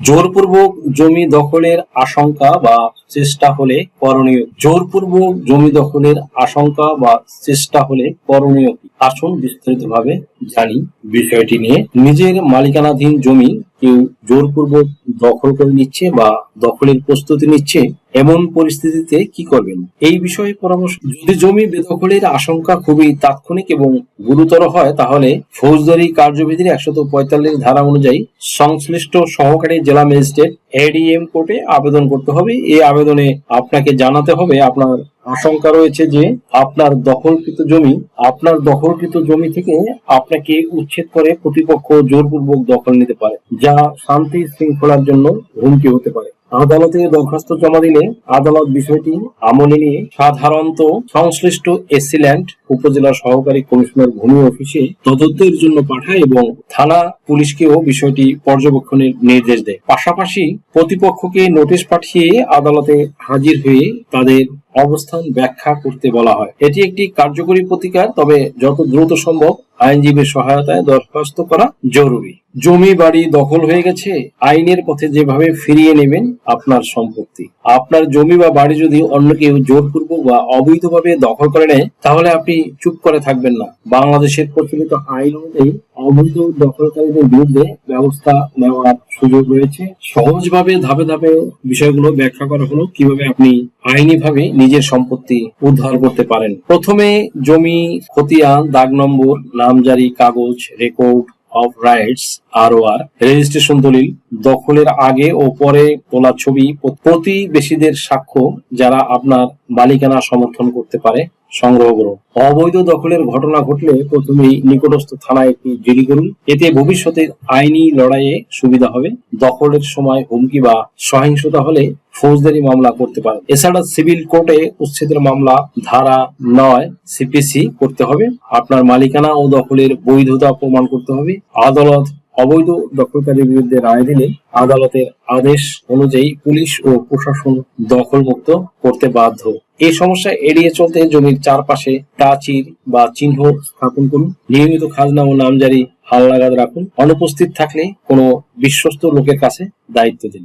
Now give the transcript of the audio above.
জোরপূর্বক জমি দখলের আশঙ্কা বা চেষ্টা হলে করণীয় জোরপূর্বক জমি দখলের আশঙ্কা বা চেষ্টা হলে করণীয়? আসুন বিস্তারিতভাবে জানি বিষয়টি নিয়ে নিজের মালিকানাধীন জমি কেউ জোরপূর্বক দখল করে নিচ্ছে বা দখলের প্রস্তুতি নিচ্ছে এমন পরিস্থিতিতে কি করবেন? এই বিষয়ে পরামর্শ যদি জমি বেদখলের আশঙ্কা খুবই তাৎক্ষণিক এবং গুরুতর হয়, তাহলে ফৌজদারি কার্যবিধির একশত পঁয়তাল্লিশ ধারা অনুযায়ী সংশ্লিষ্ট সহকারী জেলা ম্যাজিস্ট্রেট এডিএম কোর্টে আবেদন করতে হবে। এই আবেদনে আপনাকে জানাতে হবে আপনার আশঙ্কা রয়েছে যে আপনার দখলকৃত জমি, আপনার দখলকৃত জমি থেকে আপনাকে উচ্ছেদ করে প্রতিপক্ষ জোরপূর্বক দখল নিতে পারে, যা শান্তি শৃঙ্খলার জন্য হুমকি হতে পারে। আদালতে দরখাস্ত জমা দিলে আদালত বিষয়টি আমলে নিয়ে সাধারণত সংশ্লিষ্ট এসিল্যান্ড উপজেলা সহকারী কমিশনার ভূমি অফিসে তদন্তের জন্য পাঠায় এবং থানা পুলিশকেও বিষয়টি পর্যবেক্ষণের নির্দেশ দেয়। পাশাপাশি প্রতিপক্ষকে নোটিশ পাঠিয়ে আদালতে হাজির হয়ে তাদের অবস্থান ব্যাখ্যা করতে বলা হয়। এটি একটি কার্যকরী প্রতিকার, তবে যত দ্রুত সম্ভব আইনজীবীর সহায়তায় দরখাস্ত করা জরুরি। জমি বাড়ি দখল হয়ে গেছে, আইনের পথে যেভাবে ফিরিয়ে নেবেন আপনার সম্পত্তি। আপনার জমি বা বাড়ি যদি অন্য কেউ জোরপূর্বক বা অবৈধভাবে দখল করে নেয়, তাহলে আপনি চুপ করে থাকবেন না। বাংলাদেশের প্রচলিত আইন অনুযায়ী অবৈধ দখলকারীদের বিরুদ্ধে ব্যবস্থা নেওয়ার সুযোগ রয়েছে। সহজভাবে ধাপে ধাপে বিষয়গুলো ব্যাখ্যা করা হলো, কীভাবে আপনি আইনি ভাবে নিজের সম্পত্তি উদ্ধার করতে পারেন। প্রথমে জমি, খতিয়ান, দাগ নম্বর, নামজারি, কাগজ রেকর্ড অফ রাইটস আর রেজিস্ট্রেশন দলিল দখলের আগে ও পরে তোলা ছবি প্রতিবেশীদের সাক্ষ্য যারা আপনার মালিকানা সমর্থন করতে পারে, সংগ্রহ করুন। অবৈধ দখলের ঘটনা ঘটলে প্রথমেই নিকটস্থ থানায় একটি জিডি করুন। এতে ভবিষ্যতে আইনি লড়াইয়ে সুবিধা হবে। দখলের সময় হুমকি বা সহিংসতা হলে ফৌজদারি মামলা করতে পারে এছাড়া সিভিল কোর্টে উচ্ছেদের মামলা ধারা নয় সিপিসি করতে হবে। আপনার মালিকানা ও দখলের বৈধতা প্রমাণ করতে হবে। আদালত অবৈধ দখলকারীর বিরুদ্ধে রায় দিলে আদালতের আদেশ অনুযায়ী পুলিশ ও প্রশাসন দখলমুক্ত করতে বাধ্য। এই সমস্যা এড়িয়ে চলতে জমির চারপাশে প্রাচীর বা চিহ্ন স্থাপন করুন। নিয়মিত খাজনা ও নামজারি হালনাগাদ রাখুন। অনুপস্থিত থাকলে কোনো বিশ্বস্ত লোকের কাছে দায়িত্ব দিন।